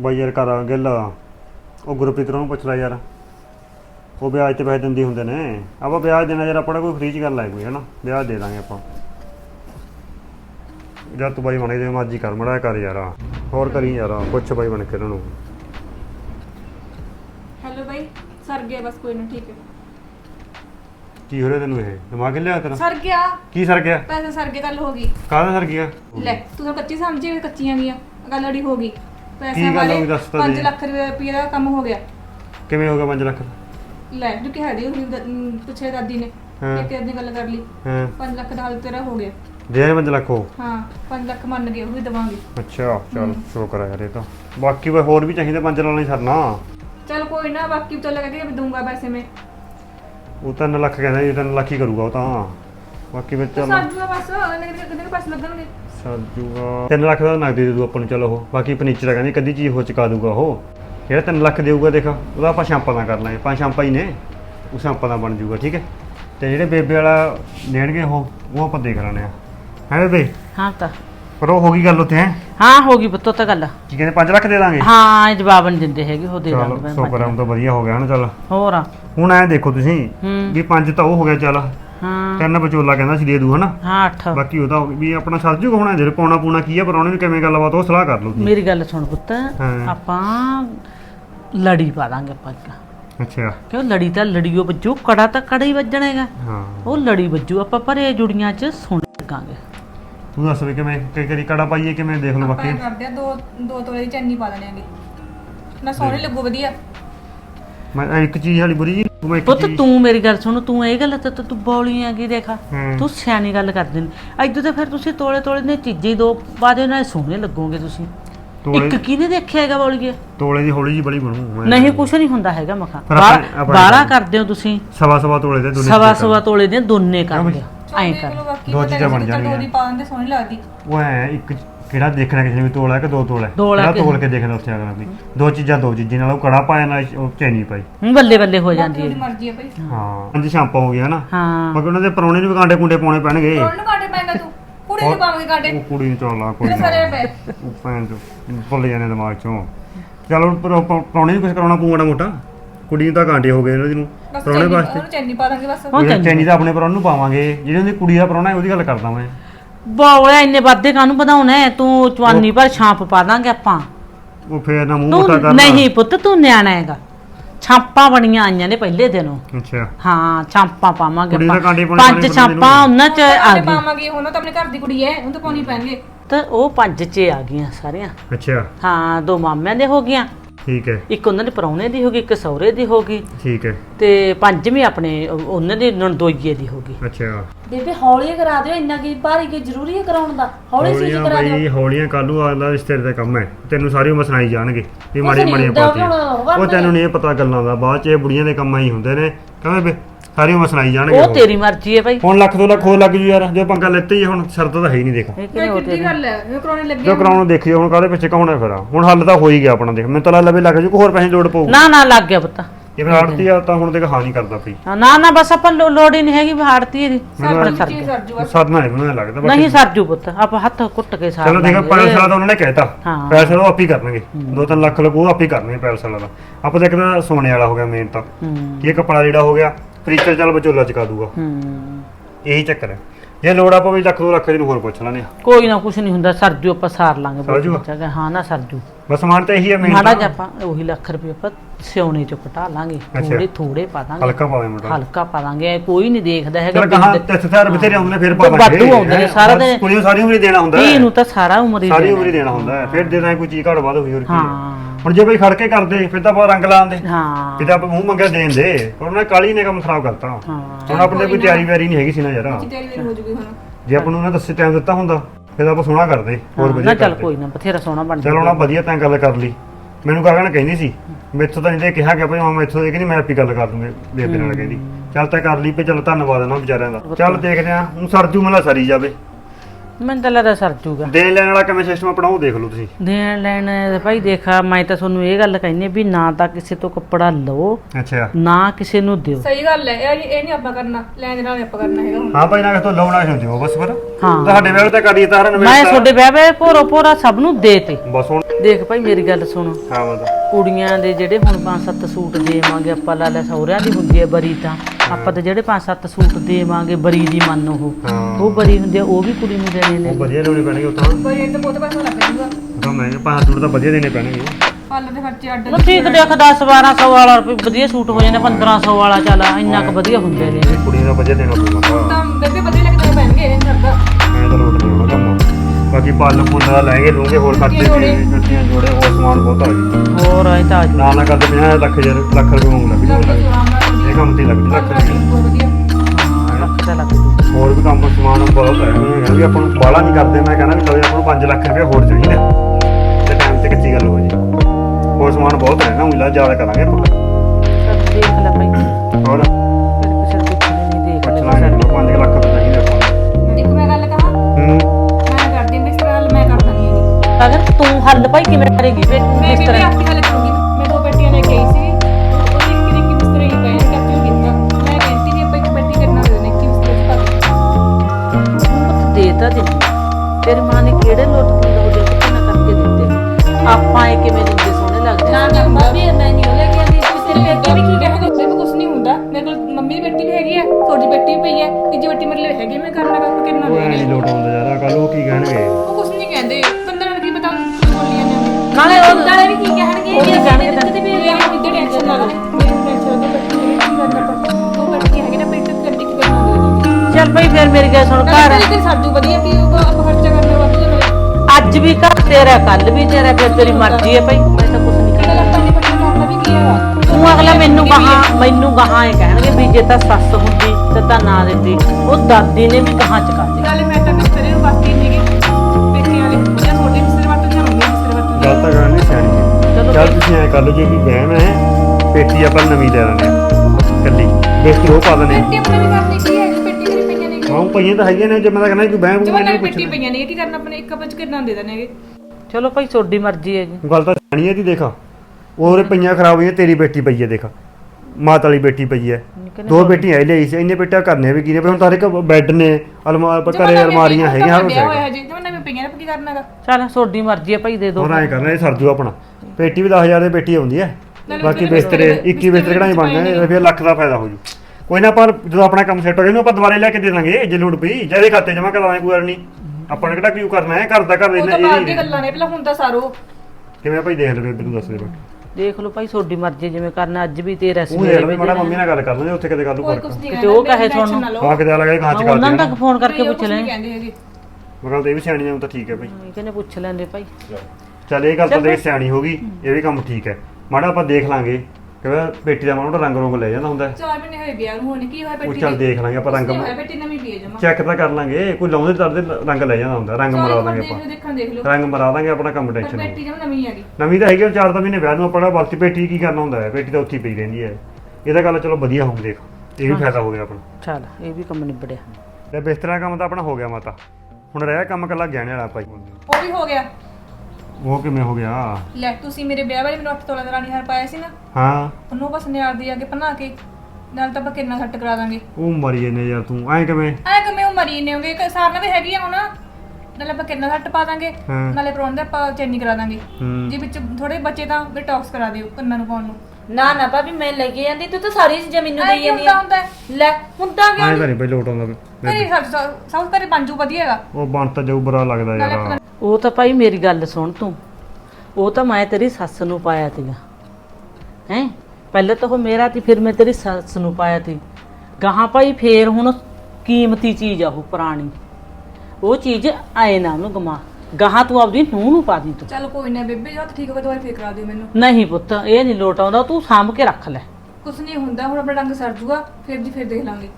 ਬਾਈ ਯਾਰ ਘਰ ਗਿੱਲ। ਉਹ ਗੁਰਪ੍ਰੀਤ ਨੂੰ ਪੁੱਛ ਲੈ ਯਾਰ ਉਹ ਵਿਆਜ ਤੇ ਪੈਸੇ ਦਿੰਦੀ ਹੁੰਦੇ ਨੇ। ਆਪਾਂ ਵਿਆਜ ਦੇਣਾ ਯਾਰ ਆਪਣਾ ਕੋਈ ਫ੍ਰੀ ਚ ਗੱਲ ਹੈ ਕੋਈ ਹਨਾ? ਵਿਆਜ ਦੇ ਦਾਂਗੇ ਆਪਾਂ। ਜਦ ਤੂੰ ਬਾਈ ਬਣੇ ਦੇ ਮਰਜ਼ੀ ਕਰ ਮੜਾ ਕਰ ਯਾਰ। ਹੋਰ ਕਰੀ ਯਾਰ ਪੁੱਛ ਬਾਈ ਬਣ ਕੇ ਇਹਨਾਂ ਨੂੰ। ਹੈਲੋ ਬਾਈ ਸਰ ਗਿਆ ਬਸ ਕੋਈ ਨਾ ਠੀਕ ਹੈ। ਕੀ ਹੋ ਰਿਹਾ ਤੈਨੂੰ ਇਹ? ਦਿਮਾਗ ਲਿਆ ਤੇਰਾ? ਸਰ ਗਿਆ। ਕੀ ਸਰ ਗਿਆ? ਪੈਸੇ ਸਰ ਕੇ ਗੱਲ ਹੋ ਗਈ। ਕਾਹਦਾ ਸਰ ਗਿਆ? ਲੈ ਤੂੰ ਤਾਂ ਕੱਚੀ ਸਮਝੀ ਕੱਚੀਆਂ ਗੀਆਂ ਗੱਲ ਅੜੀ ਹੋ ਗਈ। ਕੀ ਪੈਸੇ ਵਾਲੇ ਹੋ ਗਈ ਦੱਸ ਤਾਂ 5 ਦੇ। ਲੱਖ ਰੁਪਏ ਦਾ ਕੰਮ ਹੋ ਗਿਆ। ਕਿਵੇਂ ਹੋ ਗਿਆ 5 ਲੱਖ? ਲੈ ਜੋ ਕਿ ਹੜੀ ਹੋਈ ਦ- ਅਮ, ਪੁੱਛੇ ਦਾਦੀ ਨੇ ਹਾਂ। ਇੱਕ ਦੀ ਗੱਲ ਕਰ ਲਈ। ਹਾਂ। 5 ਲੱਖ ਦਾ ਹਾਲ ਤੇਰਾ ਹੋ ਗਿਆ। ਦੇ 5 ਲੱਖ ਹੋ। ਹਾਂ 5 ਲੱਖ ਮੰਨ ਗਏ ਉਹ ਵੀ ਦਵਾਂਗੇ। ਅੱਛਾ ਚਲ ਸ਼ੁਕਰ ਹੈ ਯਾਰ ਇਹ ਤਾਂ। ਬਾਕੀ ਵੇ ਹੋਰ ਵੀ ਚਾਹੀਦੇ ਪੰਜ ਨਾਲ ਨਹੀਂ ਸਰਨਾ? ਚਲ ਕੋਈ ਨਾ ਬਾਕੀ ਤਾਂ ਲੱਗਾ ਕਿ ਦੂੰਗਾ ਪੈਸੇ ਮੈਂ। ਉਹ 3 ਲੱਖ ਕਹਿੰਦਾ ਜੀ 3 ਲੱਖ ਹੀ ਕਰੂਗਾ ਉਹ ਤਾਂ। ਬਾਕੀ ਵਿੱਚ ਚੱਲ ਸਰ ਜੂਗਾ ਬਸ ਕਿੰਨੇ ਕਿੰਨੇ ਪੈਸੇ ਲੱਗਣਗੇ। ਸਰ ਜੂਗਾ 3 ਲੱਖ ਦਾ ਨਗਦ ਦੇ ਦੂ ਆਪਾਂ ਨੂੰ ਚਲੋ ਉਹ। ਬਾਕੀ ਫਰਨੀਚਰ ਕਹਿੰਦੀ ਕਦੀ ਚੀਜ਼ ਹੋ ਚੁਕਾ ਦੂਗਾ ਉਹ। ਜਿਹੜਾ 3 ਲੱਖ ਦੇਊਗਾ ਦੇਖ ਉਹਦਾ ਆਪਾਂ ਸ਼ਾਂਪਾਂ ਦਾ ਕਰ ਲਾਂਗੇ। ਪੰਜ ਸ਼ਾਂਪਾਂ ਹੀ ਨੇ ਉਹ ਸ਼ਾਂਪਾਂ ਦਾ ਬਣ ਜੂਗਾ ਠੀਕ ਹੈ? ਤੇ ਜਿਹੜੇ ਬੇਬੇ ਵਾਲਾ ਦੇਣਗੇ ਉਹ ਉਹ ਆਪਾਂ ਦੇਖ ਲੈਣੇ ਆ ਹੈ ਬੇਬੇ? ਹਾਂ ਤਾਂ। ਪਰ ਉਹ ਹੋ ਗਈ ਗੱਲ ਉੱਥੇ ਹੈ? ਹਾਂ ਹੋ ਗਈ ਪੁੱਤੋ ਤਾਂ ਗੱਲ। ਕੀ ਕਹਿੰਦੇ 5 ਲੱਖ ਦੇ ਦਾਂਗੇ ਹਾਂ ਇਹ ਜਵਾਬ ਨਹੀਂ ਦਿੰਦੇ ਹੈਗੇ ਉਹ ਦੇ ਦਾਂਗੇ ਚਲ ਮੈਂ ਸ਼ੁਕਰ ਹੈ ਹੁਣ ਤਾਂ ਵਧੀਆ ਹੋ ਗਿਆ ਹਨਾ ਚੱਲ। ਹੋਰ। ਹੁਣ ਐ ਦੇਖੋ ਤੁਸੀਂ ਵੀ ਪੰਜ ਤਾਂ ਉਹ ਹੋ ਗਿਆ ਚੱਲ। ਹਾਂ। ਤਿੰਨ ਵਿਚੋਲਾ ਕਹਿੰਦਾ ਸੀ ਦੇ ਦੂ ਹਨਾ? ਹਾਂ ਅੱਠ। ਬਾਕੀ ਉਹਦਾ ਵੀ ਆਪਣਾ ਸਰ ਜੂਗਾ ਹੁਣ ਜਿਹੜੇ ਪਾਉਣਾ ਪੂਣਾ ਕੀ ਆ ਪਰਾਉਣੇ ਨੂੰ ਕਿਵੇਂ ਗੱਲਬਾਤ ਉਹ ਸਲਾਹ ਕਰ ਲਓ ਤੁਸੀਂ ਮੇਰੀ ਗੱਲ ਸੁਣ ਪੁੱਤ ਹਾਂ। ਆਪਾਂ ਲੜੀ ਪਾ ਦਾਂਗੇ ਆਪਾਂ ਇੱਕ। ਅੱਛਾ। ਕਿਉਂ ਲੜੀ ਤਾਂ ਲੜੀਓ ਵੱਜੂ ਕੜਾ ਤਾਂ ਕੜਾ ਹੀ ਵੱਜਣਾ ਹੈਗਾ ਹਾਂ। ਉਹ ਲੜੀ ਵੱਜੂ ਆਪਾਂ ਭਰੇ ਜੁੜੀਆਂ 'ਚ ਸੁਣ ਲੱਗਾਂਗੇ। ਤੂੰ ਦੱਸ ਵੀ ਕਿਵੇਂ ਕਈ ਕਰੀ ਕੜਾ ਪਾਈਏ ਕਿਵੇਂ ਦੇਖ ਲਓ ਆਪਾਂ ਬਾਕੀ। ਇਹ ਕਰਦੇ ਆ ਦੋ ਦੋ ਤੋਲੇ ਦੀ ਚੰਨੀ ਪਾ ਦੇਣਾਂਗੇ ਨਾ ਸੋਹਣੇ ਲੱਗੂ ਵਧੀਆ। ਮੈਂ ਇਹ ਇੱਕ ਚੀਜ਼ ਵਾਲੀ ਬੁਰੀ ਜੀ ਮੈਂ ਪੁੱਤ ਤੂੰ ਮੇਰੀ ਗੱਲ ਸੁਣ ਤੂੰ ਇਹ ਗੱਲ ਤਾਂ ਤੂੰ ਬੌਲੀ ਆ ਕੀ ਦੇਖਾ। ਤੂੰ ਸਿਆਣੀ ਗੱਲ ਕਰਦੇ ਨੇ ਅੱਜ ਤਾਂ ਫਿਰ ਤੁਸੀਂ ਤੋਲੇ ਤੋਲੇ ਨੇ ਚੀਜ਼ੇ ਦੋ ਬਾਦੇ ਨਾਲ ਸੋਹਣੇ ਲੱਗੋਗੇ ਤੁਸੀਂ। ਇੱਕ ਕਿਹਨੇ ਦੇਖਿਆ ਹੈਗਾ ਬੌਲੀਏ ਤੋਲੇ ਦੀ ਹੌਲੀ ਜੀ ਬੜੀ ਬਣੂ ਨਹੀਂ ਕੁਛ ਨਹੀਂ ਹੁੰਦਾ ਹੈਗਾ ਮਖਾ। ਪਰ ਆਪਾਂ- ਆਪਾਂ ਬਾਰਾ ਕਰਦੇ ਹੋ ਤੁਸੀਂ। ਸਵਾ ਸਵਾ ਤੋਲੇ ਦੇ ਦੋਨੇ ਸਵਾ ਸਵਾ ਤੋਲੇ ਦੀਆਂ ਦੋਨੇ ਕਰਦੇ ਐਂ ਕਰ। ਦੋ ਚੀਜ਼ਾਂ ਬਣ ਜਾਣਗੀਆਂ। ਦੋ ਦੀ ਪਾ ਦਿੰਦੇ ਸੋਹਣੀ ਲੱਗਦੀ। ਉਹ ਐ ਇੱਕ ਕਿਹੜਾ ਦੇਖਣਾ ਕਿਸੇ ਨੂੰ ਵੀ ਤੋਲਾ ਹੈ ਕਿ ਦੋ ਤੋਲਾ ਹੈ? ਤੋਲਾ ਕਿਹੜਾ ਕਿ- ਤੋਲ ਕੇ ਦੇਖਦਾ ਉੱਥੇ ਅਗਲਾ ਵੀ? ਦੋ ਚੀਜ਼ਾਂ ਦੋ ਚੀਜ਼ਾਂ ਨਾਲ ਉਹ ਕੜਾ ਪਾਇਆ ਨਾਲ ਉਹ ਚੈਨੀ ਪਾਈ ਹੂੰ, ਬੱਲੇ ਬੱਲੇ ਹੋ ਬਾਕੀ ਜਾਂਦੀ ਹੈ ਮਰਜ਼ੀ ਹੈ ਭਾਈ। ਹਾਂ। ਪੰਜ ਸ਼ਾਂਪਾ ਹੋ ਗਿਆ ਨਾ। ਹਾਂ। ਮਗਰ ਉਹਨਾਂ ਦੇ ਪਰੌਣੇ ਨੂੰ ਵੀ ਕਾਂਡੇ ਕੁੰਡੇ ਪਾਉਣੇ ਪੈਣਗੇ। ਉਹਨੂੰ ਕਾਟੇ ਪੈਂਦਾ ਤੂੰ? ਕੁੜੀ ਨੂੰ ਪਾਵਾਂਗੇ ਕਾਟੇ ਉਹ ਕੁੜੀ ਨੂੰ ਚੋਲਾ ਕੋਈ ਤੇਰੇ ਨਾ। ਸਾਰੇ ਪੈ ਉਹ ਭੈਣ ਚੋ ਭੁੱਲ ਜਾਂਦੇ ਦਿਮਾਗ ਚੋਂ। ਚਲੋ ਪਰ ਪਰੌਣੇ ਨੂੰ ਕੁਝ ਕਰਾਉਣਾ ਪਊਗਾ ਮੋਟਾ? ਕੁੜੀ ਨੂੰ ਤਾਂ ਕਾਂਡੇ ਹੋ ਗਏ ਇਹਨਾਂ ਦੀ ਨੂੰ। ਬਸ ਪਰੌਣੇ ਚੰਨੀ ਵਾਸਤੇ। ਉਹਨੂੰ ਚੰਨੀ ਪਾ ਦਾਂਗੇ ਬਸ। ਉਹ। ਚੈਨੀ ਦਾ ਆਪਣੇ ਪਰੌਣੇ ਨੂੰ ਪਾਵਾਂਗੇ। ਜਿਹੜੀ ਉਹਦੀ ਕੁੜੀ ਦਾ ਪਰੌਣਾ ਹੈ ਉਹਦੀ ਗੱਲ ਕਰਦਾ ਮੈਂ। ਬੋਲੇ ਇੰਨੇ ਵਾਧੇ ਕਾਹਨੂੰ ਵਧਾਉਣਾ ਹੈ? ਤੂੰ ਚਵਾਨੀ ਪਰ ਛਾਂਪ ਪਾ ਦਾਂਗੇ ਆਪਾਂ। ਉਹ ਫੇਰ ਨਾ ਮੂੰਹ ਮੋਟਾ ਤੂੰ ਕਰਨਾ। ਨਹੀਂ ਪੁੱਤ ਤੂੰ ਨਿਆਣਾ ਹੈਗਾ। ਛਾਪਾਂ ਬਣੀਆਂ ਆਈਆਂ ਨੇ ਪਹਿਲੇ ਦਿਨੋਂ। ਅੱਛਾ। ਹਾਂ ਛਾਪਾਂ ਪਾਵਾਂਗੇ ਕੁੜੀ ਦਾ ਆਪਾਂ। ਕਾਂਡੇ ਪਾਉਣੇ ਪੰਜ ਪਾਉਣੇ ਛਾਪਾਂ। ਉਹਨਾਂ ਚ ਆ ਗਈ ਪਾਵਾਂਗੇ ਹੁਣ ਉਹ ਤਾਂ ਆਪਣੇ ਘਰ ਦੀ ਕੁੜੀ ਹੈ ਉਹਨੂੰ ਤਾਂ ਪਾਉਣੀ ਪੈਣਗੇ। ਤੇ ਉਹ ਪੰਜ ਚ ਆ ਗਈਆਂ ਸਾਰੀਆਂ। ਅੱਛਾ। ਹਾਂ ਦੋ ਮਾਮਿਆਂ ਦੇ ਹੋ ਗਈਆਂ। ਠੀਕ ਹੈ। ਇੱਕ ਉਹਨਾਂ ਦੇ ਪਰੌਣੇ ਦੀ ਹੋ ਗਈ ਇੱਕ ਸਹੁਰੇ ਦੀ ਹੋ ਗਈ। ਠੀਕ ਹੈ। ਤੇ ਪੰਜਵੀਂ ਆਪਣੇ ਉਹ- ਉਹਨਾਂ ਦੇ ਨਣਦੋਈਏ ਦੀ ਹੋ ਗਈ। ਅੱਛਾ। ਬੇਬੇ ਹੌਲੀ ਕਰਾ ਦਿਓ ਇੰਨਾ ਕੀ ਭਾਰੀ ਕੀ ਜ਼ਰੂਰੀ ਹੈ ਕਰਾਉਣ ਦਾ? ਹੌਲੀ ਸੀ ਹੌਲੀਆਂ ਕਰਾ ਦਿਓ। ਬਈ ਹੌਲੀਆਂ ਕੱਲੂ ਆਲਾ ਰਿਸ਼ਤੇ ਦਾ ਕੰਮ ਹੈ। ਤੈਨੂੰ ਸਾਰੀ ਉਮਰ ਸੁਣਾਈ ਜਾਣਗੇ ਵੀ ਮਾੜੀ ਨਹੀਂ ਮਾੜੀਆਂ ਹੁੰਦਾ, ਪਾਤੀਆਂ ਹੁਣ ਉਹ ਤੈਨੂੰ ਨਹੀਂ। ਪਤਾ ਗੱਲਾਂ ਦਾ ਬਾਅਦ ਚ ਇਹ ਬੁੜੀਆਂ ਦੇ ਕੰਮਾਂ ਹੀ ਹੁੰਦੇ ਨੇ। ਕਹਿੰਦੇ ਵੀ ਸਾਰੀ ਉਮਰ ਸੁਣਾਈ ਜਾਣਗੇ ਉਹ। ਤੇਰੀ ਮਰਜ਼ੀ ਹੈ ਭਾਈ। ਹੁਣ ਲੱਖ ਦੋ ਲੱਖ ਹੋਰ ਲੱਗ ਜੂ ਯਾਰ ਜੇ ਪੰਗਾ ਲੈਤੇ ਹੀ ਹੁਣ ਸ਼ਰਤ ਤਾਂ ਹੈ ਹੀ ਨਹੀਂ ਦੇਖ। ਇਹ ਗੱਲ ਹੈ ਕਰਾਉਣੀ ਲੱਗੀ ਜੋ ਕਰਾਉਣ ਨੂੰ ਦੇਖੀਏ ਹੁਣ ਕਾਹਦੇ ਪਿੱਛੇ ਕੌਣ ਹੈ ਫਿਰ ਹੁਣ ਹੱਲ ਤਾਂ ਹੋ ਹੀ ਗਿਆ ਆਪਣਾ ਦੇਖ ਮੈਨੂੰ ਤਾਂ ਲੱਗਦਾ ਵੀ ਲੱਗ ਜੂ ਕੋਈ ਹੋਰ ਪੈਸੇ ਦੀ ਲੋੜ ਪਊ ਨਾ ਨਾ ਲੱਗ ਗਿਆ ਪੁੱਤ। ਇਹ ਫਿਰ ਆੜਤੀ ਆ ਤਾਂ ਹੁਣ ਦੇਖ ਹਾਂ ਨਹੀਂ ਕਰਦਾ ਪਈ ਨਾ ਨਾ ਬਸ ਆਪਾਂ ਲੋ- ਲੋੜ ਹੀ ਨਹੀਂ ਹੈਗੀ ਹਾੜਤੀ ਇਹਦੀ। ਸਰ ਸਰ ਜੀ ਸਰ ਸਾਧਨਾ ਨਹੀਂ ਮੈਨੂੰ ਲੱਗਦਾ ਬਾਕੀ- ਨਹੀਂ ਸਰਜੂ ਪੁੱਤ ਆਪਾਂ ਹੱਥ ਕੁੱਟ ਕੇ ਸਾਰ ਚਲੋ ਦੇਖੋ ਪੈਲਸ ਵਾਲਾ ਤਾਂ ਉਹਨਾਂ ਨੇ ਕਹਿਤਾ। ਹਾਂ। ਪੈਲਸ ਵਾਲਾ ਉਹ ਆਪ ਹੀ ਕਰਨਗੇ। 2-3 ਲੱਖ ਲੋਕ ਉਹ ਆਪ ਹੀ ਕਰਨਗੇ ਪੈਲਸ ਵਾਲਾ ਦਾ ਆਪਾਂ ਤਾਂ ਇੱਕ ਤਾਂ ਸੋਨੇ ਵਾਲਾ ਹੋ ਗਿਆ ਮੇਨ ਤਾਂ। ਹੂੰ। ਇਹ ਕੱਪੜਾ ਜਿਹੜਾ ਹੋ ਗਿਆ ਫਰੀਚਰ ਚੱਲ ਵਿਚੋਲਾ ਚਕਾ ਦੂਗਾ। ਹੂੰ। ਇਹੀ ਚੱਕਰ ਹੈ। ਜੇ ਲੋੜ ਆਪਾਂ ਵੀ ਲੱਖ ਦੋ ਲੱਖ ਦੀ ਨੂੰ ਹੋਰ ਪੁੱਛ ਲੈਣੇ ਕੋਈ ਨਾ ਕੁਛ ਨਹੀਂ ਹੁੰਦਾ ਸਰਜੂ ਆਪਾਂ ਸਾਰ ਲਾਂਗੇ ਕਿ ਹਾਂ ਨਾ ਸਰਜੂ ਬਸ ਸਮਾਨ ਤਾਂ ਇਹੀ ਹੈ ਮੇਨ ਮਾੜਾ ਜਿਹਾ ਆਪਾਂ ਉਹੀ ਲੱਖ ਰੁਪਏ ਆਪਾਂ ਸਿਉਣੇ ਚ ਕਟਾ ਲਾਂਗੇ ਅੱਛਾ। ਥੋੜੇ ਥੋੜੇ ਪਾ ਦਾਂਗੇ। ਹਲਕਾ ਪਾਵੇ ਮੁੰਡਾ ਹਲਕਾ ਪਾ ਦਾਂਗੇ ਕੋਈ ਨਹੀਂ ਦੇਖਦਾ ਹੈਗਾ ਚਲ ਕਹਾਂ ਵੀ ਤੇ ਸਥਾਰ ਬਥੇਰੇ ਆਉਂਦੇ ਨੇ ਫਿਰ ਪਾ ਵਾਧੂ ਆਉਂਦੇ ਨੇ, ਸਾਰਾ ਦਿਨ- ਕੁੜੀ ਨੂੰ ਸਾਰੀ ਉਮਰ ਹੀ ਦੇਣਾ ਹੁੰਦਾ ਧੀ ਹੈ। ਨੂੰ ਤਾਂ ਸਾਰਾ ਉਮਰ ਹੀ ਸਾਰੀ ਦੇਣਾ ਉਮਰ ਹੀ ਦੇਣਾ ਹੁੰਦਾ ਹੈ। ਫਿਰ ਦੇ ਦਾਂਗੇ ਕੋਈ ਚੀਜ਼ ਘੱਟ ਵੱਧ ਹੋਈ ਹੋਰ ਕੀ ਹੈ। ਹਾਂ। ਹੁਣ ਜੇ ਬਈ ਖੜ ਕੇ ਕਰਦੇ ਫਿਰ ਤਾਂ ਆਪਾਂ ਰੰਗ ਲਾਉਂਦੇ। ਹਾਂ। ਕਿਤੇ ਆਪਾਂ ਮੂੰਹ ਮੰਗਿਆ ਦੇਣ ਦੇ। ਪਰ ਉਹਨੇ ਕਾਲੀ ਨੇ ਕੰਮ ਖਰਾਬ ਕਰਤਾ। ਹਾਂ। ਹੁਣ ਆਪਣੇ ਕੋਈ ਤਿਆਰੀ ਵੈਰੀ ਨਹੀਂ ਹੈਗੀ ਸੀ ਨਾ ਯਾਰ। ਤੇਰੀ ਵਾਰੀ ਹੋ ਜੂਗੀ ਹੁਣ। ਜੇ ਆਪਾਂ ਨੂੰ ਉਹਨੇ ਦੱਸੇ ਟਾਈਮ ਦਿੱਤਾ ਹੁੰਦਾ ਫਿਰ ਆਪਾਂ ਸੋਹਣਾ ਕਰਦੇ ਹੋਰ ਵਧੀਆ ਨਾ ਚੱਲ ਕਰਦੇ। ਕੋਈ ਨਾ ਬਥੇਰਾ ਸੋਹਣਾ ਬਣ ਚਲੋ ਨਾ ਵਧੀਆ ਤਾਂ ਗੱਲ ਕਰ ਲਈ। ਮੈਨੂੰ ਕਾਗਣ ਕਹਿੰਦੀ ਸੀ ਮੈਥੋਂ ਤਾਂ ਨਹੀਂ ਤੇ ਕਿਹਾ ਕਿ ਭਾਈ ਮਾਮਾ ਇੱਥੋਂ ਦੇ ਕਹਿੰਦੀ ਮੈਂ ਆਪੀ ਗੱਲ ਕਰ ਦੂੰਗੇ ਬੇਬੇ ਨਾਲ ਕਹਿੰਦੀ। ਚੱਲ ਤਾਂ ਕਰ ਲਈ ਪੇ ਚਲ ਧੰਨਵਾਦ ਨਾ ਵਿਚਾਰਿਆਂ ਦਾ। ਚੱਲ ਦੇਖਦੇ ਆ ਹੁਣ ਸਰਜੂ ਮਲਾ ਸਰੀ ਜਾਵੇ। ਮੈਨੂੰ ਤਾਂ ਲੱਗਦਾ ਸਰ ਜੂਗਾ। ਦੇਣ ਲੈਣ ਵਾਲਾ ਕਿਵੇਂ ਸਿਸਟਮ ਆਪਣਾ ਉਹ ਦੇਖ ਲਓ ਤੁਸੀਂ। ਦੇਣ ਲੈਣ ਭਾਈ ਦੇਖਾ ਮੈਂ ਤਾਂ ਤੁਹਾਨੂੰ ਇਹ ਗੱਲ ਕਹਿੰਦੀ ਹਾਂ ਵੀ ਨਾ ਤਾਂ ਕਿਸੇ ਤੋਂ ਕੱਪੜਾ ਲਓ ਅੱਛਾ। ਨਾ ਕਿਸੇ ਨੂੰ ਦਿਓ। ਸਹੀ ਗੱਲ ਹੈ ਇਹ ਨਹੀਂ ਇਹ ਨਹੀਂ ਆਪਾਂ ਕਰਨਾ ਲੈਣ ਦੇ ਨਾਲ ਆਪਾਂ ਕਰਨਾ ਹੈਗਾ ਹਾਂ ਭਾਈ ਨਾ ਕਿਤੋਂ ਲਾਉਣਾ ਨਹੀਂ ਦਿਓ ਬਸ ਫਿਰ। ਹਾਂ। ਤੁਹਾਡੇ ਵੇਲੇ ਤਾਂ ਕਰੀ ਤਾਰਨ ਮੈਂ ਤੁਹਾਡੇ ਵਿਆਹ ਵੇ ਭੋਰੋ ਭੋਰਾ ਸਭ ਨੂੰ ਦੇ ਤੇ। ਬਸ ਹੁਣ ਦੇਖ ਭਾਈ ਮੇਰੀ ਗੱਲ ਸੁਣ। ਹਾਂ ਮਤਲਬ ਕੁੜੀਆਂ ਦੇ ਜਿਹੜੇ ਹੁਣ ਪੰਜ ਸੱਤ ਸੂਟ ਦੇਵਾਂਗੇ ਆਪਾਂ ਲਾ ਲੈ ਸਹੁਰਿਆਂ ਦੀ ਹੁੰਦੀ ਹੈ ਬਰੀ ਤਾਂ। ਆਪਾਂ ਤਾਂ ਜਿਹੜੇ ਪੰਜ ਸੱਤ ਸੂਟ ਦੇਵਾਂਗੇ ਬਰੀ ਦੀ ਮੰਨ ਉਹ। ਹਾਂ। ਉਹ ਬਰੀ ਹੁੰਦੀ ਆ ਉਹ ਵੀ ਕੁੜੀ ਨੂੰ ਦੇਣੇ ਨੇ। ਉਹ ਵਧੀਆ ਲਾਉਣੇ ਪੈਣਗੇ ਤਾਂ ਪਰ ਇਹ ਤਾਂ ਬਹੁਤ ਪੈਸਾ ਲੱਗ ਉਹ ਤਾਂ ਮਹਿੰਗੇ ਪੰਜ ਸੂਟ ਤਾਂ ਵਧੀਆ ਦੇਣੇ ਪੈਣਗੇ। ਪਾਰਲਰ ਦੇ ਖਰਚੇ ਅੱਡ ਉਹ ਠੀਕ ਦੇਖ 10 1200 ਵਾਲਾ ਰੁਪਏ ਵਧੀਆ ਸੂਟ ਹੋ ਜਾਂਦੇ 1500 ਵਾਲਾ ਚੱਲ ਇੰਨਾ ਕੁ ਵਧੀਆ ਹੁੰਦੇ ਨੇ। ਕੁੜੀ ਦਾ ਵਧੀਆ ਦੇਣਾ ਪਊਗਾ ਤਾਂ ਬੇਬੇ ਵਧੀਆ ਲੱਗਦੇ ਪੈਣਗੇ ਇਹ ਕਰਦਾ ਐਂ ਤਾਂ ਲੋਟ ਨਹੀਂ ਹੋਣਾ ਕੰਮ ਬਾਕੀ ਪਾਲ ਫੁੱਲ ਦਾ ਲੈਗੇ ਲੂਗੇ ਹੋਰ ਖਰਚੇ ਜੋੜੇ। ਵੀ ਜੁੱਤੀਆਂ ਜੋੜੇ ਹੋਰ ਸਮਾਨ ਬਹੁਤ ਆ ਜੀ ਹੋਰ ਐ ਤਾਂ ਆ ਜਾਊ। ਨਾ ਨਾ ਕਰਦੇ 50 ਲੱਖ ਜਰ ਲੱਖ ਰੁਪਏ ਮੰਗ ਲੱਗ ਲੱਗ ਜੂਗਾ ਆਰਾਮ ਨਾਲ ਕੰਮ ਤੇ ਲੱਗ ਜੂ ਲੱਖ ਪਾਰਲਰ ਰੁਪਏ ਬਹੁਤ ਵਧੀਆ। ਹਾਂ ਲੱਖ ਤਾਂ ਲੱਗ ਜੂ ਹੋਰ ਵੀ ਕੰਮ ਸਮਾਨ ਬਹੁਤ ਹੈ ਇਹ ਵੀ ਆਪਾਂ ਨੂੰ ਬਾਲਾ ਨਹੀਂ ਕਰਦੇ ਮੈਂ ਕਹਿੰਦਾ ਵੀ ਚਲੋ ਆਪਾਂ ਨੂੰ 5 ਲੱਖ ਰੁਪਏ ਹੋਰ ਚਾਹੀਦਾ ਤੇ ਟਾਈਮ ਤੇ ਕੱਚੀ ਗੱਲ ਹੋ ਜੀ। ਹੋਰ ਸਮਾਨ ਬਹੁਤ ਹੈ ਨਾ ਉਲਾ ਜ਼ਿਆਦਾ ਕਰਾਂਗੇ ਆਪਾਂ। ਦੇਖ ਲੈ ਭਾਈ। ਹੋਰ? ਫਿਰ ਪੁੱਛਣੇ ਨਹੀਂ ਦੇਖ ਲੈ ਸਰ। 5 ਲੱਖ ਰੁਪਏ ਚਾਹੀਦਾ ਆਪਾਂ। ਇੱਕ ਮੈਂ ਗੱਲ ਕਹਾਂ? ਹੂੰ। ਮੈਂ ਕਰਦੀ ਬਿਸਤਰਾ ਮੈਂ ਕਰਦਾ ਨਹੀਂ ਹੈਗੀ ਅਗਰ ਤੂੰ ਹੱਲ ਭਾਈ ਕਿਵੇਂ ਕਰੇਗੀ? ਫਿਰ ਮੈਂ ਇਸ ਵੀ ਤਰ੍ਹਾਂ ਆਪਣੀ ਹੱਲ ਤਾਂ ਦਿੱਤੀ ਤੇਰੀ ਮਾਂ ਨੇ ਕਿਹੜੇ ਲੋਟ ਪੁੰਦਾ ਉਹਦੇ ਕਿਤੇ ਨਾ ਕਰਕੇ ਦਿੱਤੇ ਆਪਾਂ ਇਹ ਕਿਵੇਂ ਦਿੰਦੇ ਸੋਹਣੇ ਲੱਗਦੇ ਨਾ ਨਾ ਮੰਮੀ ਮੈਂ ਨਹੀਂ ਉਹ ਲੈ ਕੇ ਆਂਦੀ ਬਿਸਤਰੇ ਬੈਠੀ ਵੀ ਹੈ ਮੇਰੇ ਕੋਲ ਕੁਝ ਨਹੀਂ ਹੁੰਦਾ। ਮੇਰੇ ਕੋਲ ਮੰਮੀ ਦੀ ਬੈਟੀ ਵੀ ਹੈਗੀ ਹੈ ਤੁਹਾਡੀ ਬੈਟੀ ਵੀ ਪਈ ਹੈ ਤੀਜੀ ਬੈਟੀ ਮੇਰੇ ਲਈ ਹੈਗੀ ਮੈਂ ਕਰਨਾ ਕੰਮ ਕਿੰਨਾ ਦੇ ਨਹੀਂ ਲੋਟ ਆਉਂਦਾ ਯਾਰ ਕੱਲ ਉਹ ਕੀ ਕਹਿਣਗੇ? ਉਹ ਕੁਝ ਨਹੀਂ ਕਹਿੰਦੇ। ਬੰਦਰਾਂ ਨੂੰ ਕੀ ਪਤਾ ਕੀ ਬੋਲੀਆਂ ਨੇ। ਨਾਲੇ ਉਹ ਨਾਲੇ ਵੀ ਕੀ ਕਹਿਣਗੇ? ਉਹ ਕੀ ਕਹਿਣਗੇ ਤਾਂ? ਤੇ। ਵੀ ਇਹ ਵੀ ਟੈਨਸ਼ਨ ਨਾ ਲਓ। ਮੇਰੀ ਕੀ ਕੀ ਚੱਲ ਭਾਈ ਫਿਰ ਮੇਰੀ ਗੱਲ ਸੁਣ ਘਰ ਘਰ ਅੱਜ ਵੀ ਘਰ ਤੇਰਾ ਕੱਲ ਵੀ ਤੇਰਾ ਫਿਰ ਤੇਰੀ ਮਰਜ਼ੀ ਹੈ ਭਾਈ। ਮੈਂ ਤਾਂ ਕੁਝ ਨਹੀਂ ਕਿਹੜਾ ਕਹਿਣਾ ਲੱਤਾਂ ਦੀ ਪੱਟੀ ਕਰਨਾ ਵੀ ਕੀ ਹੈਗਾ ਤੂੰ ਅਗਲਾ ਮੈਨੂੰ ਗਾਹਾਂ ਮੈਨੂੰ ਗਾਹਾਂ ਇਹ ਕਹਿਣਗੇ ਵੀ ਜੇ ਤਾਂ ਸੱਸ ਹੁੰਦੀ ਤੇ ਤਾਂ ਨਾ ਦਿੰਦੀ। ਉਹ ਦਾਦੀ ਨੇ ਵੀ ਗਾਹਾਂ ਚ ਕਰ ਦਿੱਤੀ। ਨਾਲੇ ਮੈਂ ਤਾਂ ਬਿਸਤਰੇ ਨੂੰ ਵਰਤੀ ਨਹੀਂ ਪੇਕੇ ਵਾਲੇ ਜਾਂ ਤੁਹਾਡੇ ਬਿਸਤਰੇ ਵਰਤਦੇ ਜਾਂ ਮੰਮੀ ਬਿਸਤਰੇ ਵਰਤਦੇ ਗੱਲ ਤਾਂ ਕਰਨੀ ਸਿਆਣੀ। ਹੈ ਚਲੋ ਚੱਲ ਤੁਸੀਂ ਐ ਕਰ ਲਓ ਜੇ ਵੀ ਵਹਿਮ ਹੈ ਪੇਟੀ ਆਪਾਂ ਨਵੀਂ ਲੈ ਲੈਣੇ ਕੱਲੀ ਬਿਸਤਰ ਉਹ ਪਾ ਦਨੇ ਪੇਟੀ ਆਪਣੇ ਵੀ ਕਰਨੀ ਕੀ ਹੈ ਪੇਟੀ ਮੇਰੀ ਪਈਆਂ ਤਾਂ ਹੈਗੀਆਂ ਨੇ ਜੇ ਮੈਂ ਤਾਂ ਕਹਿੰਦਾ ਵਹਿਮ ਜਵਾਨਾਂ ਨਹੀਂ ਦੀ ਪੇਟੀ ਪਈਆਂ ਨੇ ਕੀ ਕਰਨਾ ਆਪਣੇ ਇੱਕ ਪੰਜ ਕਿੰਨਾ ਦੇ ਦੇਣਗੇ? ਚਲੋ ਭਾਈ ਤੁਹਾਡੀ ਮਰਜ਼ੀ ਹੈ ਜੀ। ਗੱਲ ਤਾਂ ਸਿਆਣੀ ਹੈ ਦੀ ਦੇਖ। ਉਹਰੇ ਪਈਆਂ ਖਰਾਬ ਹੋਈਆਂ ਤੇਰੀ ਬੇਟੀ ਪਈ ਹੈ ਦੇਖ। ਮਾਤ ਵਾਲੀ ਬੇਟੀ ਪਈ ਹੈ। ਦੋ ਬੇਟੀਆਂ ਇਹ ਲਈ ਸੀ ਇੰਨੇ ਬੇਟਾ ਕਰਨੇ ਵੀ ਕੀ ਨੇ ਪਰ ਹੁਣ ਤਾਰੇ ਕੋ ਬੈੱਡ ਨੇ ਅਲਮਾਰ ਘਰੇ ਅਲਮਾਰੀਆਂ ਹੈਗੀਆਂ ਹਰ ਵਿਆਹ ਹੋਇਆ ਜੀ ਜਵਾਨਾਂ ਵੀ ਪਈਆਂ ਨੇ ਕੀ ਕਰਨਾਗਾ ਚੱਲ ਤੁਹਾਡੀ ਮਰਜ਼ੀ ਹੈ ਭਾਈ ਦੇ ਦਿਓ। ਹੋਰ ਐ ਕਰਨਾ ਇਹ ਸਰਜੂ ਆਪਣਾ। ਪੇਟੀ ਵੀ 10000 ਦੀ ਪੇਟੀ ਆਉਂਦੀ ਹੈ। ਨਾਲੇ ਬਾਕੀ ਬਿਸਤਰੇ ਬਿਸਤਰੇ 21 ਬਿਸਤਰੇ ਕਢਾਈ ਬਣ ਜਾਣੇ ਫਿਰ ਲੱਖ ਦਾ ਫਾਇਦਾ ਹੋ ਜੂ। ਕੋਈ ਨਾ ਪਰ ਜਦੋਂ ਆਪਣਾ ਕੰਮ ਸੈੱਟ ਹੋ ਗਿਆ ਇਹਨੂੰ ਆਪਾਂ ਦੁਬਾਰੇ ਲੈ ਕੇ ਦੇ ਦਾਂਗੇ ਜੇ ਲੋੜ ਪਈ। ਜਿਹਦੇ ਖਾਤੇ ਜਮਾ ਕਰਾਵਾਂਗੇ ਕੋਈ ਗੱਲ ਨਹੀਂ। ਆਪਾਂ ਨੇ ਕਿਹੜਾ ਕਿਉਂ ਕਰਨਾ ਹੈ? ਘਰ ਦਾ ਘਰ ਉਹ ਤਾਂ ਇਹ ਬਾਅਦ ਦੀ ਗੱਲਾਂ ਨੇ ਪਹਿਲਾਂ ਹੁਣ ਤਾਂ ਸਾਰੋ ਕਿਵੇਂ ਭਾਈ ਦੇਖ ਲਵੇ ਤੈਨੂੰ ਦੱਸ ਦੇ ਬਾਕੀ। ਦੇਖ ਲਓ ਭਾਈ ਤੁਹਾਡੀ ਮਰਜ਼ੀ ਜਿਵੇਂ ਕਰਨਾ ਅੱਜ ਵੀ ਤੇਰਾ ਉਹ ਦੇਖ ਲਵੇ ਮਾੜਾ ਮੰਮੀ ਨਾਲ ਗੱਲ ਕਰ ਲੈਂਦੇ ਉੱਥੇ ਕਦੇ ਗੱਲ ਕੋਈ ਕਰ ਨਹੀਂ ਕਿਤੇ ਉਹ ਕਹੇ ਤੁਹਾਨੂੰ। ਆ ਕਿਤੇ ਲੱਗਾ ਖਾਂ ਚ ਕਰ ਉਹਨਾਂ ਨੂੰ। ਦੇਣਾ ਤੱਕ ਫੋਨ ਕਰਕੇ ਪੁੱਛ ਲੈ ਕਹਿੰਦੇ ਹੈਗੇ। ਮੈਂ ਕਹਿੰਦਾ ਇਹ ਵੀ ਸਿਆਣੀ ਜਾਉ ਤਾਂ ਠੀਕ ਹੈ ਭਾਈ। ਇਹ ਕਹਿੰਦੇ ਪੁੱਛ ਲੈਂਦੇ ਭਾਈ। ਚੱਲ। ਇਹ ਗੱਲ ਤਾਂ ਦੇਖ ਸਿਆਣੀ ਹੋ ਗਈ ਇਹ ਵੀ ਕੰਮ ਠੀਕ ਹੈ। ਮਾੜਾ ਆਪਾਂ ਦੇਖ ਲਾਂਗੇ। ਕਿ ਪੇਟੀ ਦਾ ਮਾੜਾ ਮੋਟਾ ਰੰਗ ਰੋਂਗ ਲੈ ਜਾਂਦਾ ਹੁੰਦਾ। ਹੈ। ਚਾਰ ਮਹੀਨੇ ਹੋਏ ਵਿਆਹ ਨੂੰ ਹੋਣੇ ਕੀ ਹੋਇਆ ਉਹ ਬੇਟੀ ਚੱਲ ਦੇਖ ਲਾਂਗੇ ਆਪਾਂ ਰੰਗ ਹੋਇਆ ਬੇਟੀ ਨਵੀਂ ਪੀ ਜਮਾ? ਚੈੱਕ ਤਾਂ ਕਰ ਲਾਂਗੇ ਕੋਈ ਲਾਉਂਦੇ ਤਰਦੇ ਰੰਗ ਲੈ ਜਾਂਦਾ ਹੁੰਦਾ ਰੰਗ ਮਰਾ ਦਾਂਗੇ ਆਪਾਂ। ਦੇਖਣ ਦੇਖ ਲਓ। ਰੰਗ ਮਰਾ ਦਾਂਗੇ ਆਪਣਾ ਕੰਮ ਪਰ ਟੈਨਸ਼ਨ ਨਹੀਂ। ਬੇਟੀ ਜਮਾ ਨਵੀਂ ਹੈਗੀ ਨਵੀਂ ਤਾਂ ਹੈਗੀ ਉਹ ਚਾਰ ਤਾਂ ਮਹੀਨੇ ਵਿਆਹ ਨੂੰ ਆਪਣਾ ਬਾਕੀ ਪੇਟੀ ਕੀ ਕਰਨਾ ਹੁੰਦਾ ਹੈ ਪੇਟੀ ਤਾਂ ਉੱਥੇ ਹੀ ਪਈ ਰਹਿੰਦੀ ਹੈ। ਇਹਦਾ ਗੱਲ ਚਲੋ ਵਧੀਆ ਹੋਊ ਦੇਖ ਇਹ ਵੀ ਫਾਇਦਾ ਹੋ ਗਿਆ ਆਪਣਾ। ਚੱਲ ਇਹ ਵੀ ਕੰਮ ਨਿਬੜਿਆ। ਤੇ ਬਿਸਤਰਾ ਕੰਮ ਤਾਂ ਆਪਣਾ ਹੋ ਗਿਆ ਮਾਤਾ। ਹੁਣ ਰਹਿ ਕੰਮ ਕੱਲਾ ਗਹਿਣੇ ਵਾਲਾ ਭਾਈ। ਉਹ ਵੀ ਹੋ ਗਿਆ। ਉਹ ਕਿਵੇਂ ਹੋ ਗਿਆ? ਲੈ ਤੁਸੀਂ ਮੇਰੇ ਵਿਆਹ ਵਾਲੇ ਮੈਨੂੰ 8 ਤੋਲੇ ਦਾ ਰਾਣੀ ਹਾਰ ਪਾਇਆ ਸੀ ਨਾ। ਹਾਂ। ਉਹਨੂੰ ਬਸ ਨਿਆਰ ਦੀ ਅੱਗੇ ਬਣਾ ਕੇ ਨਾਲ ਤਾਂ ਆਪਾਂ ਕਿੰਨਾ ਸੱਟ ਕਰਾ ਦਾਂਗੇ। ਉਹ ਮਰੀ ਇਹਨੇ ਯਾਰ ਤੂੰ। ਐਂ ਕਿਵੇਂ? ਐ ਕਿ ਮੈਂ ਉਹ ਮਰੀ ਨੇ ਹੋਗੇ ਸਾਰਨਾ ਵੀ ਹੈਗੀ ਆ ਹੁਣ ਨਾਲੇ ਆਪਾਂ ਕਿੰਨਾ ਸੱਟ ਪਾ ਦਾਂਗੇ। ਹਾਂ। ਨਾਲੇ ਪਰੌਣ ਦਾ ਆਪਾਂ ਚੈਨੀ ਕਰਾ ਦਾਂਗੇ। ਹੂੰ। ਜੇ ਵਿੱਚ ਥੋੜੇ ਬੱਚੇ ਤਾਂ ਵੀ ਟੌਕਸ ਕਰਾ ਦਿਓ ਕੰਨਾਂ ਨੂੰ ਪਾਉਣ ਨੂੰ। ਨਾ ਨਾ ਭਾਬੀ ਮੈਂ ਲੈ ਕੇ ਜਾਂਦੀ ਤੂੰ ਤਾਂ ਸਾਰੀ ਚੀਜ਼ਾਂ ਮੈਨੂੰ ਐ ਦੇਈ ਕੀ ਜਾਂਦੀ ਹੁੰਦਾ ਆ। ਹੁੰਦਾ ਹੈ? ਲੈ ਹੁੰਦਾ ਕਿਉਂ ਐਂ ਤਾਂ ਨਹੀਂ ਭਾਈ ਲੋਟ ਆਉਂਦਾ। ਘਰੇ ਸਭ ਸਭ ਘਰੇ ਪੰਜੂ ਵਧੀਆ ਹੈਗਾ। ਉਹ ਬਣ ਤਾਂ ਜਾਊ ਬੁਰਾ ਲੱਗਦਾ ਨਾਲੇ ਯਾਰ। ਉਹ ਤਾਂ ਭਾਈ ਮੇਰੀ ਗੱਲ ਸੁਣ ਤੂੰ। ਉਹ ਤਾਂ ਮੈਂ ਤੇਰੀ ਸੱਸ ਨੂੰ ਪਾਇਆ ਤੀਗਾ ਹੈ? ਪਹਿਲੇ ਤਾਂ ਉਹ ਮੇਰਾ ਤੀ ਫਿਰ ਮੈਂ ਤੇਰੀ ਸੱਸ ਨੂੰ ਪਾਇਆ ਤੀ ਗਾਹਾਂ ਭਾਈ ਫੇਰ ਹੁਣ ਕੀਮਤੀ ਚੀਜ਼ ਆ ਉਹ ਪੁਰਾਣੀ। ਉਹ ਚੀਜ਼ ਆਏ ਨਾ ਉਹਨੂੰ ਗਮਾ। ਗਾਹਾਂ ਤੂੰ ਆਪਦੀ ਨੂੰਹ ਨੂੰ ਪਾ ਦੀ ਤੂੰ। ਚੱਲ ਕੋਈ ਨਾ ਬੇਬੇ ਜੋ ਠੀਕ ਹੋ ਗਿਆ ਦੁਬਾਰਾ ਫੇਰ ਕਰਾ ਦਿਓ ਮੈਨੂੰ। ਨਹੀਂ ਪੁੱਤ ਇਹ ਨਹੀਂ ਲੋਟ ਆਉਂਦਾ ਤੂੰ ਸਾਂਭ ਕੇ ਰੱਖ ਲੈ। ਕੁਛ ਨਹੀਂ ਹੁੰਦਾ ਹੁਣ ਆਪਣਾ ਰੰਗ ਸਰ ਜੂਗਾ ਫਿਰ ਦੀ ਫਿਰ ਦੇਖ ਲਾਂਗੇ।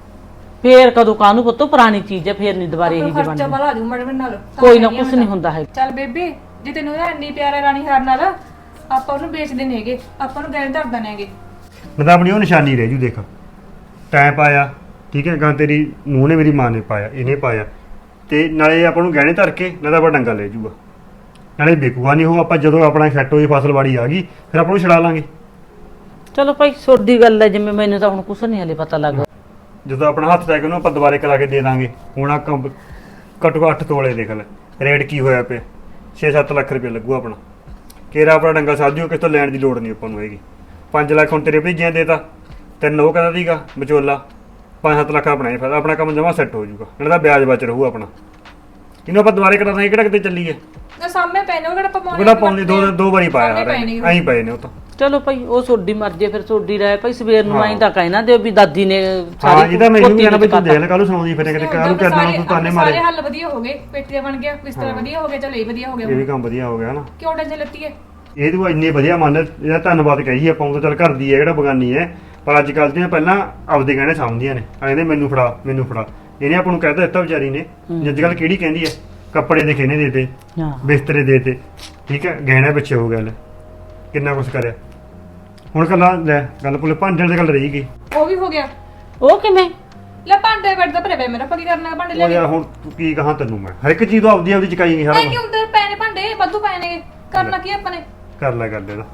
ਫੇਰ ਕਦੋਂ ਕਾਹਨੂੰ ਪੁੱਤ ਪੁਰਾਣੀ ਚੀਜ਼ ਹੈ ਫੇਰ ਨਹੀਂ ਦੁਬਾਰੇ ਇਹੀ ਜਿਹੀ ਖਰਚਾ ਬਣਨੀ। ਵਾਲਾ ਆ ਜੂ ਮੜੇ ਨਾਲ ਕੋਈ ਨਾ ਕੁਛ ਨਹੀਂ ਹੁੰਦਾ ਹੈ ਚੱਲ ਬੇਬੇ ਜੇ ਤੈਨੂੰ ਇਹ ਇੰਨੀ ਪਿਆਰਾ ਰਾਣੀ ਹਾਰ ਨਾਲ ਆਪਾਂ ਉਹਨੂੰ ਵੇਚਦੇ ਨੇਗੇ ਆਪਾਂ ਨੂੰ ਗੈਰ ਧਰ ਦਨੇਗੇ ਮੈਂ ਤਾਂ ਆਪਣੀ ਉਹ ਨਿਸ਼ਾਨੀ ਰਹਿ ਜੂ ਦੇਖ। ਟਾਈਮ ਪਾਇਆ ਠੀਕ ਹੈ ਗਾਂ ਤੇਰੀ ਨੂੰਹ ਨੇ ਮੇਰੀ ਮਾਂ ਨੇ ਪਾਇਆ ਇਹਨੇ ਪਾਇਆ। ਤੇ ਨਾਲੇ ਆਪਾਂ ਨੂੰ ਗਹਿਣੇ ਧਰ ਕੇ ਨਾਲੇ ਆਪਾਂ ਡੰਗਾ ਲੈ ਜੂਗਾ। ਨਾਲੇ ਵਿਕੂਗਾ ਨਹੀਂ ਉਹ ਆਪਾਂ ਜਦੋਂ ਆਪਣਾ ਸੈੱਟ ਹੋਈ ਫਸਲ ਵਾੜੀ ਆ ਗਈ ਫਿਰ ਆਪਾਂ ਨੂੰ ਛਡਾ ਲਾਂਗੇ। ਚਲੋ ਭਾਈ ਛੋਡੀ ਗੱਲ ਹੈ ਜਿਵੇਂ ਮੈਨੂੰ ਤਾਂ ਹੁਣ ਕੁਛ ਨਹੀਂ ਹਲੇ ਪਤਾ ਲੱਗਾ ਜਦੋਂ ਆਪਣਾ ਹੱਥ ਟੈਕ ਉਹਨੂੰ ਆਪਾਂ ਦੁਬਾਰੇ ਕਰਾ ਕੇ ਦੇ ਦਾਂਗੇ ਹੁਣ ਆ ਕੰਮ ਘੱਟੋ ਘੱਟ ਤੋਲੇ ਦੇਖ ਲੈ ਰੇਟ ਕੀ ਹੋਇਆ ਪਿਆ। 6-7 ਲੱਖ ਰੁਪਏ ਲੱਗੂ ਆਪਣਾ। ਕੇਰਾ ਆਪਣਾ ਡੰਗਾ ਸਾਜੂ ਕਿਸ ਤੋਂ ਲੈਣ ਦੀ ਲੋੜ ਨਹੀਂ ਆਪਾਂ ਨੂੰ ਹੈਗੀ। 5 ਲੱਖ ਹੁਣ ਤੇਰੇ ਭੇਜਿਆ ਦੇਤਾ ਤਿੰਨ ਉਹ ਕਹਿੰਦਾ ਸੀਗਾ ਵਿਚੋਲਾ। 5-7 ਲੱਖ ਆਪਣਾ ਹੀ ਫਾਇਦਾ ਆਪਣਾ ਕੰਮ ਜਮਾ ਸੈੱਟ ਹੋ ਜਾਊਗਾ। ਇਹਨਾਂ ਦਾ ਵਿਆਜ ਬਚ ਰਹੂ ਆਪਣਾ। ਇਹਨੂੰ ਆਪਾਂ ਦੁਬਾਰੇ ਕਰਾ ਦਾਂਗੇ ਕਿਹੜਾ ਕਿਤੇ ਚੱਲੀਏ? ਨਾ ਸਾਹਮਣੇ ਪੈਣੇ ਉਹ ਕਿਹੜਾ ਆਪਾਂ ਉਹ ਕਿਹੜਾ ਪਾਉਂਦੀ ਦੋ ਦੋ ਵਾਰੀ ਪਾਇਆ ਸਾਹਮਣੇ ਪਏ ਨੇ। ਐਂ ਪਏ ਨੇ ਉਹ ਤਾਂ। ਚਲੋ ਭਾਈ ਉਹ ਛੋਡੀ ਮਰਜ਼ੀ ਹੈ, ਫਿਰ ਛੋਡੀ ਰਹਿ ਭਾਈ ਸਵੇਰ ਨੂੰ ਆਈ ਤਾਂ ਕਹਿਣਾ ਦਿਓ ਵੀ ਦਾਦੀ ਨੇ ਹਾਂ ਇਹਦਾ ਮੈਨੂੰ ਕਹਿਣਾ ਵੀ ਤੂੰ ਦੇਖ ਲੈ ਕੱਲ ਨੂੰ ਸੁਣਾਉਂਦੀ ਫਿਰ ਕਿਤੇ ਕੱਲ ਨੂੰ ਕਰਨਾ ਤੂੰ ਤਾਨੇ ਮਾਰੇ। ਸਾਰੇ ਹੱਲ ਵਧੀਆ ਹੋ ਗਏ ਪੇਟੀ ਦਾ ਬਣ ਗਿਆ ਬਿਸਤਰਾ ਵਧੀਆ ਹੋ ਗਿਆ ਚਲੋ ਇਹ ਵਧੀਆ ਹੋ ਇਹ ਗਿਆ ਵੀ ਕੰਮ ਵਧੀਆ ਹੋ ਗਿਆ ਨਾ। ਕਿਉਂ ਟੈਨਸ਼ਨ ਲੱਤੀ ਹੈ? ਇਹ ਤੂੰ ਇੰਨੇ ਵਧੀਆ ਮੰਨ ਇਹਦਾ ਧੰਨਵਾਦ ਕਹੀ ਆਪਾਂ ਉਹ ਤਾਂ ਚੱਲ ਕਰਦੀ ਹੈ ਜਿਹੜਾ ਬਗਾਨੀ ਹੈ। ਪਰ ਅੱਜ ਕੱਲ੍ਹ ਦੀਆਂ ਪਹਿਲਾਂ ਆਪਦੇ ਗਹਿਣੇ ਸਾਂਭਦੀਆਂ ਨੇ। ਕਹਿੰਦੇ ਮੈਨੂੰ ਫੜਾ ਮੈਨੂੰ ਫੜਾ। ਇਹਨੇ ਆਪਾਂ ਨੂੰ ਕਹਿਤਾ ਦਿੱਤਾ ਵਿਚਾਰੀ ਨੇ ਅੱਜ ਕੱਲ੍ਹ ਕਿਹੜੀ ਕਹਿੰਦੀ ਹੈ? ਕੱਪੜੇ ਦੇ ਖੇਨੇ ਦੇਤੇ ਹਾਂ। ਬਿਸਤਰੇ ਦੇਤੇ ਠੀਕ ਹੈ? ਗਹਿਣੇ ਪਿੱਛੇ ਹੋ ਗਿਆ ਲੈ। ਕਿੰਨਾ ਕੁਛ ਕਰਿਆ। ਹੁਣ ਕੱਲਾ ਲੈ ਗੱਲ ਪੁੱਲੇ ਭਾਂਡਿਆਂ ਦੀ ਗੱਲ ਰਹੀ ਗਈ। ਉਹ ਵੀ ਹੋ ਗਿਆ। ਉਹ ਕਿਵੇਂ? ਲੈ ਭਾਂਡੇ ਬੈਠਦਾ ਭਰੇ ਪਏ ਮੇਰਾ ਪਕੀ ਕਰਨਾ ਭਾਂਡੇ ਲੈ ਉਹ ਕੇ? ਯਾਰ ਹੁਣ ਤੂੰ ਕੀ ਕਹਾਂ ਤੈਨੂੰ ਮੈਂ? ਹਰ ਇੱਕ ਚੀਜ਼ ਤੋਂ ਆਪਦੀ ਆਪਦੀ ਚਕਾਈ ਗਈ ਸਾਰਾ ਐ ਕੁਛ। ਕਿਉਂ ਤੇ ਪਏ ਨੇ ਭਾਂਡੇ ਵਾਧੂ ਨੇ ਕਰਨਾ ਕੀ ਆਪਾਂ ਨੇ? ਕਰ ਲੈ ਕਰ ਲੈ ਇਹਦਾ।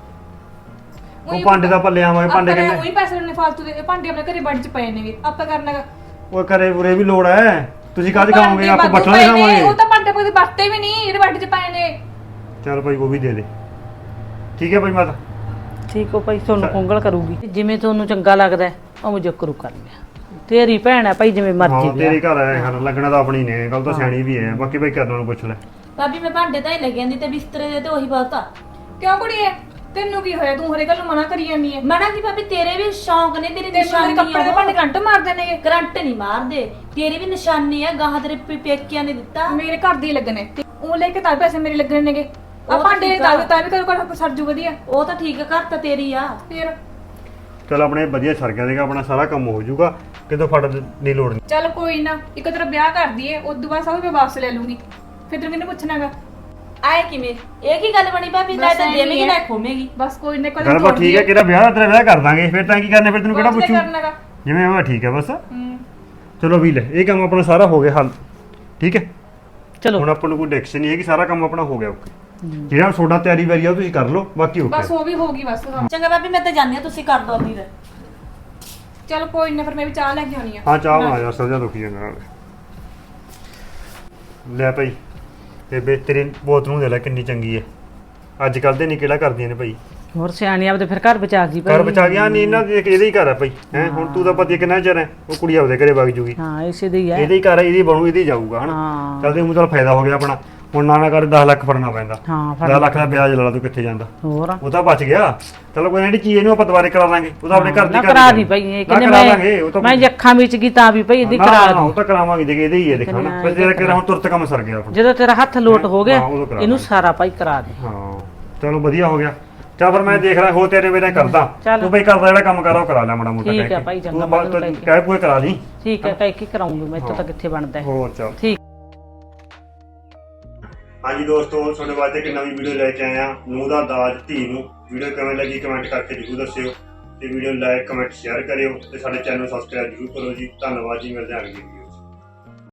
ਉਹੀ ਉਹ ਭਾਂਡੇ ਦਾ ਆਪਾਂ ਲੈ ਆਵਾਂਗੇ ਭਾਂਡੇ ਆਪਾਂ ਨੇ ਕਹਿੰਦੇ ਉਹੀ ਪੈਸੇ ਨੇ ਫਾਲਤੂ ਦੇ ਇਹ ਭਾਂਡੇ ਆਪਣੇ ਘਰੇ ਬਣ ਚ ਪਏ ਨੇਗੇ ਆਪਾਂ ਕਰਨਾ ਗਾ। ਉਹ ਕਰੇ ਉਰੇ ਵੀ ਲੋੜ ਹੈ। ਤੁਸੀਂ ਕਾਹਦੇ ਖਾਓਗੇ ਆਪਾਂ ਪਏ ਨੇ, ਖਾਵਾਂਗੇ। ਉਹ ਤਾਂ ਭਾਂਡੇ ਕੋਈ ਵਰਤੇ ਵੀ ਨਹੀਂ ਇਹਦੇ ਬੈੱਡ ਚ ਪਏ ਨੇ। ਚਲ ਭਾਈ ਉਹ ਵੀ ਦੇ ਦੇ। ਠੀਕ ਹੈ ਭਾਈ ਮਾਤਾ? ਠੀਕ ਹੋ ਭਾਈ ਤੁਹਾਨੂੰ ਕੰਗਲ ਕਰੂਗੀ। ਜਿਵੇਂ ਤੁਹਾਨੂੰ ਚੰਗਾ ਲੱਗਦਾ ਹੈ, ਉਵੇਂ ਜੱਕਰੂ ਕਰ ਲਿਆ। ਤੇਰੀ ਭੈਣ ਹੈ ਭਾਈ ਜਿਵੇਂ ਹਾਂ ਮਰਜ਼ੀ ਤੇਰੇ ਵਿਆਹ। ਘਰ ਆਇਆ ਹਰ ਲੱਗਣਾ ਤਾਂ ਆਪਣੀ ਨੇ ਗੱਲ ਤਾਂ ਸਿਆਣੀ ਵੀ ਹੈ। ਬਾਕੀ ਭਾਈ ਕਰਨ ਨੂੰ ਪੁੱਛ ਲੈ। ਭਾਬੀ ਮੈਂ ਭਾਂਡੇ ਤਾਂ ਹੀ ਲੈ ਜਾਂਦੀ ਤੇ ਬਿਸਤਰੇ ਦੇ ਤੇ ਉਹੀ ਬਹੁਤ। ਆ ਕਿਉਂ ਕੁੜੀਏ? ਤੈਨੂੰ ਕੀ ਹੋਇਆ? ਤੂੰ ਹਰੇ ਗੱਲ ਨੂੰ ਮਨਾ ਕਰੀ ਜਾਂਦੀ ਹੈ ਮਨਾ ਕੀ ਭਾਬੀ? ਤੇਰੇ ਵੀ ਸ਼ੌਂਕ ਨੇ ਤੇਰੀ ਤੈਨੂੰ ਨਿਸ਼ਾਨੀ ਕੱਪੜੇ ਦੇ ਭਾਂਡੇ ਘੰਟ ਮਾਰਦੇ ਨੇਗੇ ਕਰੰਟ ਨਹੀਂ ਮਾਰਦੇ। ਤੇਰੀ ਵੀ ਨਿਸ਼ਾਨੀ ਆ ਗਾਹਾਂ ਤੇਰੇ ਪੇ- ਪੇਕਿਆਂ ਨੇ ਦਿੱਤਾ। ਮੇਰੇ ਘਰ ਦੇ ਹੀ ਲੱਗਣੇ। ਤੇ ਉਹ ਲੈ ਕੇ ਤਾਂ ਪੈਸੇ ਮੇਰੇ ਲੱਗਣੇ ਨੇਗੇ। ਆ ਤਾਂ ਭਾਂਡੇ ਠੀਕ ਆ। ਤਾਂ ਤਾਂ ਵੀ ਕਰੋ ਕਰ ਸਰਜੂ ਵਧੀਆ। ਉਹ ਤਾਂ ਠੀਕ ਆ ਘਰ ਤਾਂ ਤੇਰੀ ਆ। ਫਿਰ? ਚਲ ਆਪਣੇ ਵਧੀਆ ਸਰ ਗਿਆ ਦੇਗਾ ਆਪਣਾ ਸਾਰਾ ਕੰਮ ਹੋ ਜਾਊਗਾ। ਕਿਤੋਂ ਫੜ ਦੀ ਲੋੜ ਨਹੀਂ ਚੱਲ ਕੋਈ ਨਾ ਇੱਕ ਤਰ੍ਹਾਂ ਵਿਆਹ ਕਰ ਦਈਏ ਉਸ ਤੋਂ ਬਾਅਦ ਸਭ ਮੈਂ ਵਾਪਸ ਲੈ ਲੂੰਗੀ ਫਿਰ ਤੈਨੂੰ ਕਿਹਨੇ ਪੁੱਛਣਾਗਾ? ਆਏ ਕਿਵੇਂ? ਇਹ ਕੀ ਗੱਲ ਬਣੀ ਭਾਬੀ? ਨਾ ਬਸ ਤਾਂ ਐਵੇਂ ਹੀ ਦੇਵੇਂਗੀ ਹੈ। ਨਾ ਖੋਵੇਂਗੀ? ਬਸ ਕੋਈ ਨਾ ਕੋਈ ਗੱਲ ਬਾ ਠੀਕ ਹੈ ਕਿਹੜਾ ਵਿਆਹ ਦਾ ਤੇਰਾ ਵਿਆਹ ਕਰ ਦਾਂਗੇ। ਫਿਰ ਤਾਂ ਕੀ ਕਰਨੇ ਫਿਰ ਤੈਨੂੰ ਕਿਹੜਾ ਪੁੱਛੂ? ਕਰਨਾਗਾ? ਜਿਵੇਂ ਉਹ ਠੀਕ ਹੈ ਬਸ। ਹੂੰ। ਚਲੋ ਵੀ ਲੈ ਇਹ ਕੰਮ ਆਪਣਾ ਸਾਰਾ ਹੋ ਗਿਆ ਹੱਲ। ਠੀਕ ਹੈ? ਚਲੋ। ਹੁਣ ਆਪਾਂ ਨੂੰ ਕੋਈ ਡਿਕਸ਼ਨ ਨਹੀਂ ਹੈ ਕਿ ਸਾਰਾ ਕੰਮ ਆਪਣਾ ਹੋ ਗਿਆ ਓਕੇ। ਜਿਹੜਾ ਤੁਹਾਡਾ ਤਿਆਰੀ ਵਾਰੀ ਆ ਉਹ ਤੁਸੀਂ ਕਰ ਲਓ ਬਾਕੀ ਓਕੇ। ਬਸ ਉਹ ਵੀ ਹੋ ਗਈ ਬਸ ਹਾਂ। ਚੰਗਾ ਭਾਬੀ ਮੈਂ ਤਾਂ ਜਾਂਦੀ ਆ ਤੁਸੀਂ ਕਰ ਦੋ ਆਪਣੀ ਦਾ ਚੱਲ ਕੋਈ ਨਾ ਫਿਰ ਮੈਂ ਵੀ ਚਾਹ ਲੈ ਕੇ ਆਉਣੀ ਆ। ਹਾਂ ਚਾਹ ਬਣਾ ਯਾਰ ਸਜਾ ਦੁਖੀ ਜਾਂਦਾ ਨਾਲ। ਲੈ ਭਾਈ। ਤੇ ਬੇ ਤੇਰੀ ਬੋਤ ਨੂੰ ਦੇ ਲੈ ਕਿੰਨੀ ਚੰਗੀ ਹੈ ਅੱਜ ਕੱਲ ਦੇ ਨਹੀਂ ਕਿਹੜਾ ਕਰਦੀਆਂ ਨੇ ਭਾਈ। ਹੋਰ ਸਿਆਣੀ ਆਪਦੇ ਫਿਰ ਘਰ ਬਚਾ ਗਈ ਘਰ ਬਚਾ ਗਿਆ ਨਹੀਂ ਇਹਨਾਂ ਦੇ ਇਹਦੇ ਹੀ ਘਰ ਹੈ ਭਾਈ। ਹੈ ਹੁਣ ਤੂੰ ਤਾਂ ਪਤੀ ਕਿੰਨਾ ਚਿਰ ਹੈ ਉਹ ਕੁੜੀ ਆਪਦੇ ਘਰੇ ਵਗ ਜੂਗੀ। ਹਾਂ ਇਸੇ ਦੀ ਹੈ ਇਹਦੇ ਹੀ ਘਰ ਹੈ ਇਹਦੀ ਬਣੂ ਇਹਦੀ ਜਾਊਗਾ ਹਨਾ। ਹਾਂ। ਚੱਲਦੇ ਹੁਣ ਚੱਲ ਫਾਇਦਾ ਹੋ ਗਿਆ ਆਪਣਾ। ਹੁਣ ਨਾ ਨਾ ਕਰ 10 ਲੱਖ ਫੜਨਾ ਪੈਂਦਾ। ਹਾਂ 10 ਫਿਰ ਲੱਖ ਦਾ ਵਿਆਜ ਲਾ ਲਾ ਤੂੰ ਕਿੱਥੇ ਜਾਂਦਾ। ਹੋਰ? ਉਹ ਤਾਂ ਬਚ ਗਿਆ। ਚਲੋ ਕੋਈ ਨਾ ਜਿਹੜੀ ਚੀਜ਼ ਇਹਨੂੰ ਆਪਾਂ ਦੁਬਾਰੇ ਕਰਾ ਲਾਂਗੇ ਉਹ ਤਾਂ ਆਪਣੇ ਘਰ ਦੀ ਨਾ ਕਰਾ ਦੀ ਦੀ ਭਾਈ ਇਹ ਕਹਿੰਦੇ ਮੈਂ ਮੈਂ ਜੱਖਾਂ ਵਿੱਚ ਗਈ ਤਾਂ ਵੀ ਭਾਈ ਇਹਦੀ ਕਰਾ ਨਾ, ਉਹ ਦੀ ਤਾਂ ਕਰਾਵਾਂਗੇ ਜੇ ਇਹਦੇ ਹੀ ਹੈ ਦੇਖਾ ਨਾ ਫਿਰ ਤੇਰਾ ਕਿਹੜਾ ਹੁਣ ਤੁਰਤ ਕੰਮ ਸਰ ਗਿਆ। ਜਦੋਂ ਤੇਰਾ ਹੱਥ ਲੋਟ ਹੋ ਗਿਆ ਇਹਨੂੰ। ਸਾਰਾ ਭਾਈ ਕਰਾ ਦੇ। ਹਾਂ ਚਲੋ ਵਧੀਆ ਹੋ ਗਿਆ। ਚੱਲ ਫਿਰ ਮੈਂ ਦੇਖ ਰਿਹਾ ਹੋ ਤੇਰੇ ਮੇਰੇ ਕਰਦਾ। ਤੂੰ ਬਈ ਕਰਦਾ ਜਿਹੜਾ ਕੰਮ ਕਰਾ ਉਹ ਕਰਾ ਲੈ ਮਾੜਾ ਮੋਟਾ ਠੀਕ ਕਹਿ ਹੈ। ਭਾਈ, ਚੰਗਾ ਤੂੰ ਕਹਿ। ਕਹਿ ਕੋਈ ਕਰਾ ਲਈ ਠੀਕ ਹੈ ਕਹਿ ਕੇ ਕਰਾਉਂਗੀ ਮੈਂ ਇੱਥੋਂ ਤਾਂ ਕਿੱਥੇ ਬਣਦਾ ਹੈ ਹੋਰ ਚੱਲ। ਠੀਕ। ਹਾਂਜੀ ਦੋਸਤੋ, ਤੁਹਾਡੇ ਵਾਸਤੇ ਇੱਕ ਨਵੀਂ ਵੀਡੀਓ ਲੈ ਕੇ ਆਇਆ ਨੂੰਹ ਦਾ ਦਾਜ, ਧੀ ਨੂੰ। ਵੀਡੀਓ ਕਿਵੇਂ ਲੱਗੀ ਕਮੈਂਟ ਕਰਕੇ ਜਰੂਰ ਦੱਸਿਓ। ਤੇ ਵੀਡੀਓ ਲਾਈਕ ਕਮੈਂਟ ਸ਼ੇਅਰ ਕਰਿਓ ਤੇ ਸਾਡੇ ਚੈਨਲ ਨੂੰ ਸਬਸਕ੍ਰਾਈਬ ਜਰੂਰ ਕਰੋ ਜੀ। ਧੰਨਵਾਦ ਜੀ, ਮਿਲਦੇ ਹਾਂ ਅਗਲੀ ਵੀਡੀਓ